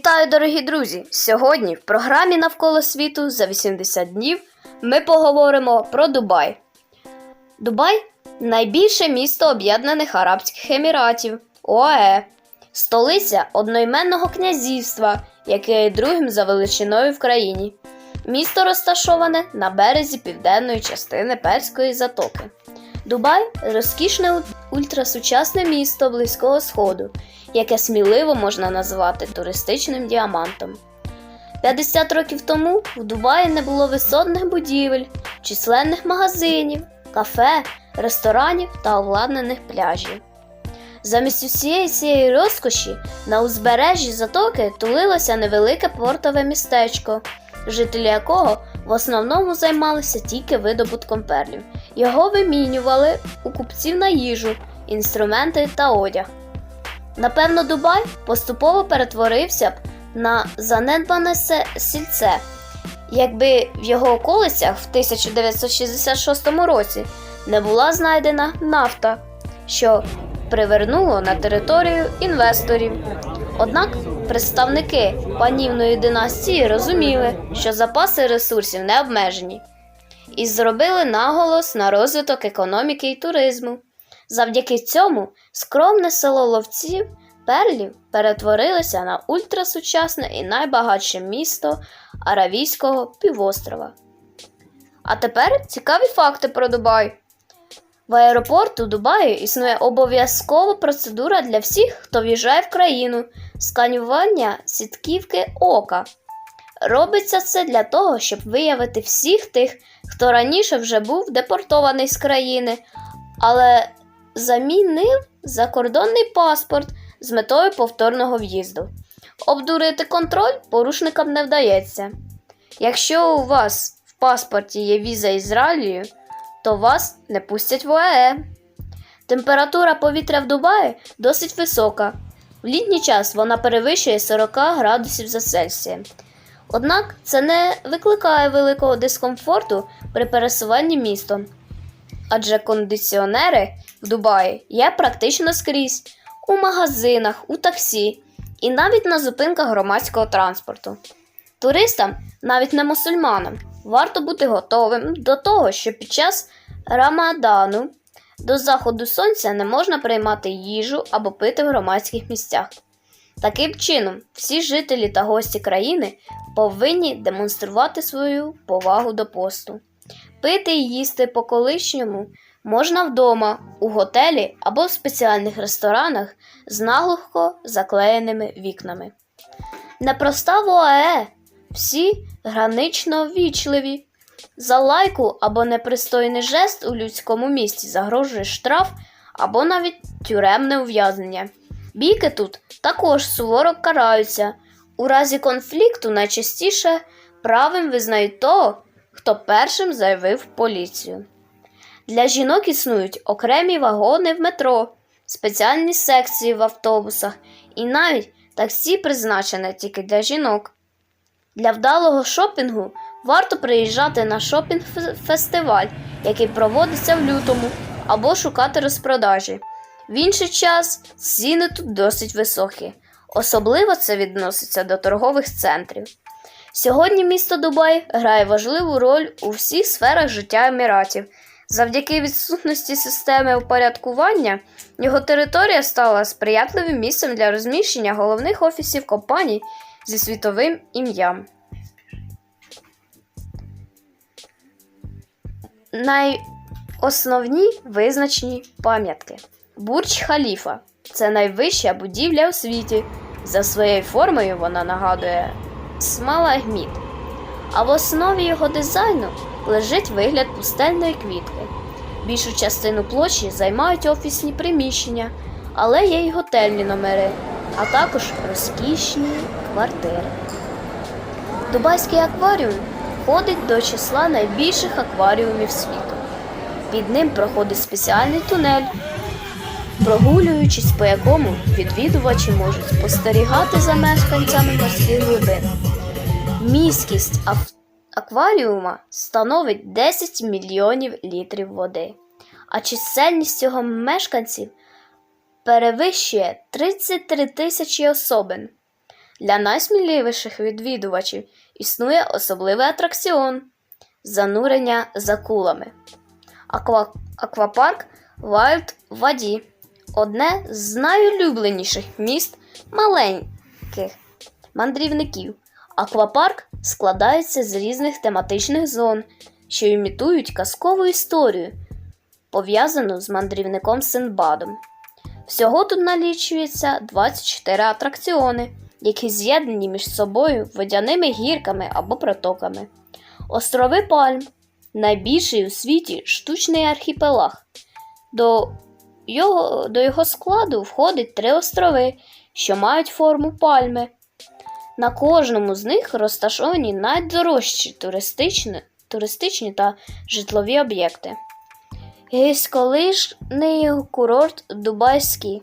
Вітаю, дорогі друзі! Сьогодні в програмі Навколо світу за 80 днів ми поговоримо про Дубай. Дубай найбільше місто Об'єднаних Арабських Еміратів ОАЕ, столиця одноіменного князівства, яке є другим за величиною в країні. Місто розташоване на березі південної частини Перської затоки. Дубай розкішне ультрасучасне місто Близького Сходу, яке сміливо можна назвати туристичним діамантом. 50 років тому в Дубаї не було висотних будівель, численних магазинів, кафе, ресторанів та обладнаних пляжів. Замість усієї цієї розкоші на узбережжі затоки тулилося невелике портове містечко, жителі якого в основному займалися тільки видобутком перлів. Його вимінювали у купців на їжу, інструменти та одяг. Напевно, Дубай поступово перетворився б на занедбане сільце, якби в його околицях в 1966 році не була знайдена нафта, що привернуло на територію інвесторів. Однак представники панівної династії розуміли, що запаси ресурсів не обмежені, і зробили наголос на розвиток економіки і туризму. Завдяки цьому скромне село ловців перлів перетворилося на ультрасучасне і найбагатше місто Аравійського півострова. А тепер цікаві факти про Дубай. В аеропорту Дубаю існує обов'язкова процедура для всіх, хто в'їжджає в країну сканювання сітківки ока. Робиться це для того, щоб виявити всіх тих, хто раніше вже був депортований з країни, але замінив закордонний паспорт з метою повторного в'їзду. Обдурити контроль порушникам не вдається. Якщо у вас в паспорті є віза Ізраїлю, то вас не пустять в ОАЕ. Температура повітря в Дубаї досить висока. В літній час вона перевищує 40 градусів за Цельсієм. Однак це не викликає великого дискомфорту при пересуванні містом, адже кондиціонери в Дубаї є практично скрізь у магазинах, у таксі і навіть на зупинках громадського транспорту. Туристам, навіть не мусульманам, варто бути готовим до того, що під час Рамадану до заходу сонця не можна приймати їжу або пити в громадських місцях. Таким чином, всі жителі та гості країни повинні демонструвати свою повагу до посту. Пити і їсти по колишньому можна вдома, у готелі або в спеціальних ресторанах з наглухо заклеєними вікнами. Непроста в ОАЕ, всі гранично вічливі. За лайку або непристойний жест у людському місті загрожує штраф або навіть тюремне ув'язнення. Бійки тут також суворо караються. У разі конфлікту найчастіше правим визнають того, хто першим заявив поліцію. Для жінок існують окремі вагони в метро, спеціальні секції в автобусах і навіть таксі призначене тільки для жінок. Для вдалого шопінгу варто приїжджати на шопінг-фестиваль, який проводиться в лютому, або шукати розпродажі. В інший час ціни тут досить високі. Особливо це відноситься до торгових центрів. Сьогодні місто Дубай грає важливу роль у всіх сферах життя Еміратів. Завдяки відсутності системи упорядкування його територія стала сприятливим місцем для розміщення головних офісів компаній зі світовим ім'ям. Найосновні визначні пам'ятки. Бурдж Халіфа це найвища будівля у світі. За своєю формою вона нагадує смалагміт. А в основі його дизайну лежить вигляд пустельної квітки. Більшу частину площі займають офісні приміщення, але є й готельні номери, а також розкішні квартири. Дубайський акваріум входить до числа найбільших акваріумів світу. Під ним проходить спеціальний тунель, прогулюючись по якому відвідувачі можуть спостерігати за мешканцями морських глибин. Міськість акваріума становить 10 мільйонів літрів води, а чисельність його мешканців перевищує 33 тисячі особин. Для найсміливіших відвідувачів існує особливий атракціон занурення за кулами. Аква... Аквапарк Wild в воді одне з найулюбленіших міст маленьких мандрівників. Аквапарк складається з різних тематичних зон, що імітують казкову історію, пов'язану з мандрівником Синдбадом. Всього тут налічується 24 атракціони, які з'єднані між собою водяними гірками або протоками. Острови Пальм найбільший у світі штучний архіпелаг. До його, до його складу входить три острови, що мають форму пальми. На кожному з них розташовані найдорожчі туристичні, туристичні та житлові об'єкти. Гірськолижний курорт Дубайський.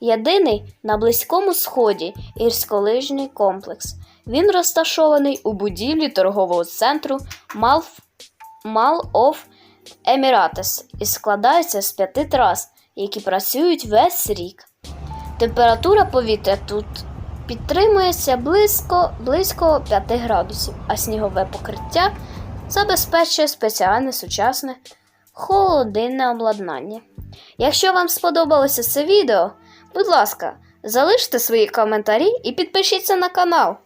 Єдиний на Близькому Сході гірськолижний комплекс. Він розташований у будівлі торгового центру Mall, of Emirates і складається з п'яти трас, які працюють весь рік. Температура повітря тут підтримується близько, близько 5 градусів, а снігове покриття забезпечує спеціальне сучасне холодильне обладнання. Якщо вам сподобалося це відео, будь ласка, залиште свої коментарі і підпишіться на канал.